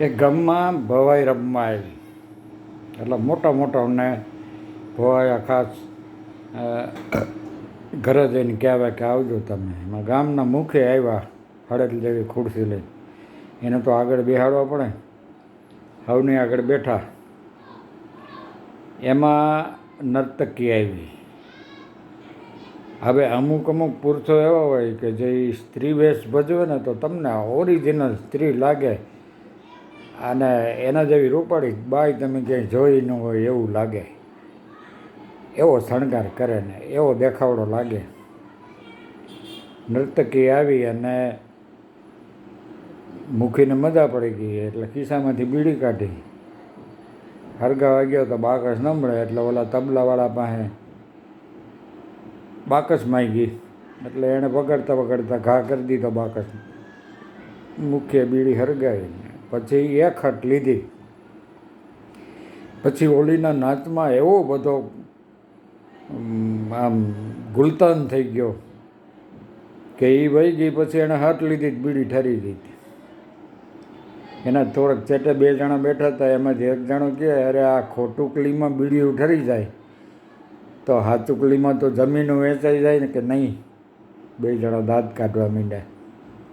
એ ગામમાં ભવાઈ રમવા આવી. એટલે મોટા મોટા અમને ભવાઈ ખાસ ઘરે જઈને કહેવાય કે આવજો તમે. એમાં ગામના મુખે આવ્યા હળદ જેવી ખુરશી લઈ એને તો આગળ બેહાડવા પડે. હવની આગળ બેઠા. એમાં નર્તકી આવી. હવે અમુક અમુક પુરુષો એવા હોય કે જે સ્ત્રી વેશ ભજવે ને તો તમને ઓરિજિનલ સ્ત્રી લાગે. અને એના જેવી રૂપાળી બાય તમે ક્યાંય જોઈ ન હોય એવું લાગે. એવો શણગાર કરે ને એવો દેખાવડો લાગે. નર્તકી આવી અને મૂકીને મજા પડી ગઈ એટલે ખિસ્સામાંથી બીડી કાઢી. હરગાવા ગયો તો બાકસ ન મળે એટલે ઓલા તબલાવાળા પાસે બાકસ માગી. એટલે એણે પકડતા પકડતા ઘા કરી દીધો બાકસ મુખ્ય બીડી હરગાવી પછી એક ખટ લીધી. પછી હોળીના નાચમાં એવો બધો, આમ, ગુલતાન થઈ ગયો કે એ વહી ગઈ પછી એણે હાથ લીધી બીડી ઠરી દીધી. એના થોડાક ચેટે બે જણા બેઠા હતા, એમાંથી એક જણો કહે અરે, આ ખોટુકલીમાં બીડી ઠરી જાય. તો હાચુકલીમાં તો જમીન વેચાઈ જાય ને કે નહીં? બે જણા દાંત કાઢવા માંડ્યા.